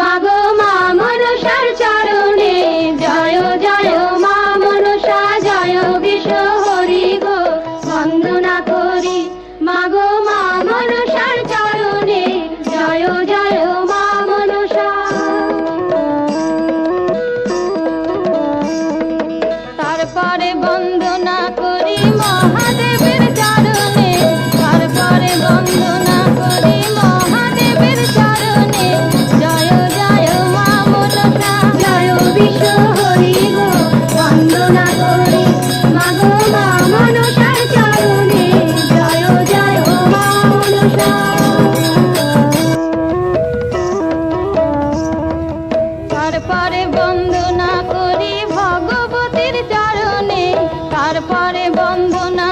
মাগো মা মনসার চরণে, জয় জয় মা মনসা, জয় বিষ হরি গো, বন্দনা করি। মাগো মা মনসার চরণে, জয় জয় মা মনসা। তারপরে তারপরে বন্দনা করি ভগবতীর চরণে। তারপরে বন্দনা